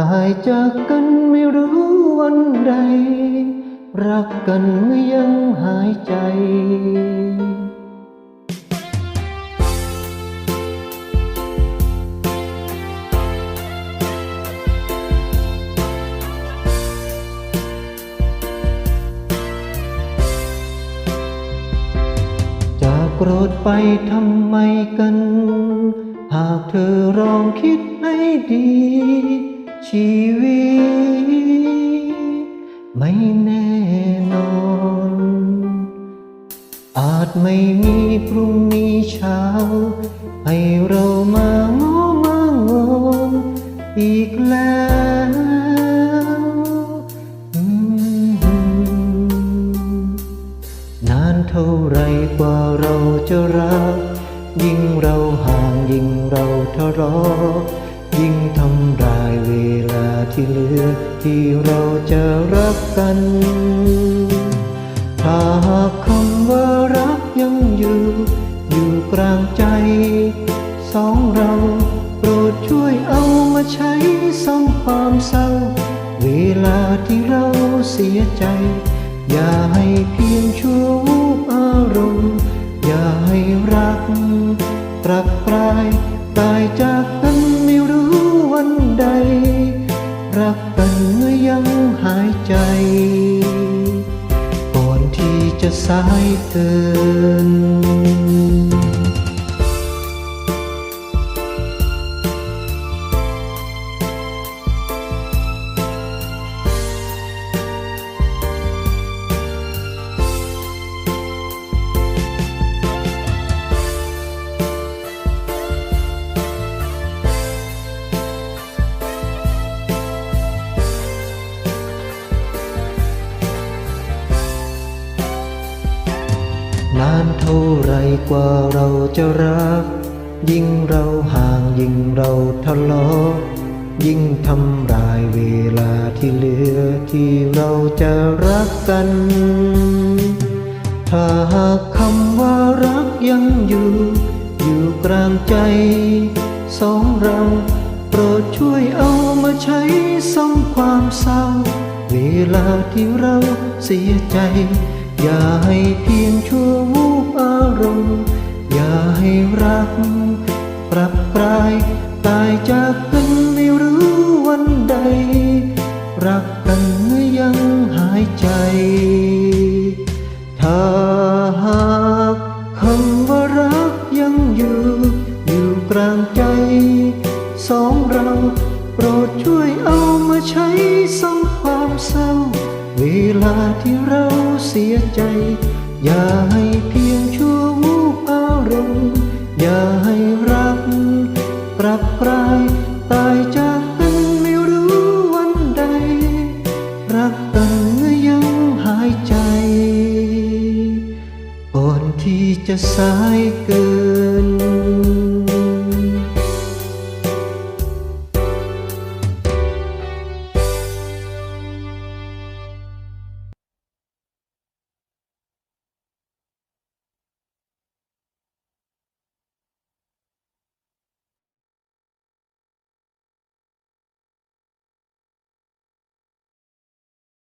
ตายจากกันไม่รู้วันใด รักกันเมื่อยังหายใจจะโกรธไปทำไมกัน หากเธอลองคิดให้ดี ชีวิตไม่แน่นอน อาจไม่มีพรุ่งนี้เช้า ให้เรามาง้อมางอนอีกแล้วนานเท่าไรกว่าเราจะรัก ยิ่งเราห่างยิ่งเราทะเลาะยิ่งทำลาย ที่เหลือที่เราจะรักกัน ถ้าหากคำว่ารักยังอยู่ อยู่กลางใจ สองเราโปรดช่วยเอามาใช้ซ่อมความเศร้า เวลาที่เราเสียใจ อย่าให้เพียงชั่วอารมณ์ อย่าให้รัก ที่จ นานเท่าไรกว่าเราจะรัก ยิ่งเราห่างยิ่งเราทะเลาะยิ่งทำลายเวลาที่เหลือที่เราจะรักกัน ถ้าหากคำว่ารักยังอยู่ อยู่กลางใจ สองเราโปรดช่วยเอามาใช้ซ่อมความเศร้า เวลาที่เราเสียใจ อย่าให้เพียงชั่ววูบอารมณ์ อย่าให้รัก ปรับปราย ตายจากกันไม่รู้วันใด รักกันเมื่อยังหายใจ ถ้าหากคำว่ารักยังอยู่ อยู่กลางใจสองเราโปรดช่วยเอามาใช้ซ่อมความเศร้า เวลาที่เราเสียใจ อย่าให้เพียงชั่ววูบอารมณ์ อย่าให้รักปรับปรายตายจากกันไม่รู้วันใด รักกันยังหายใจ ก่อนที่จะสายเกิน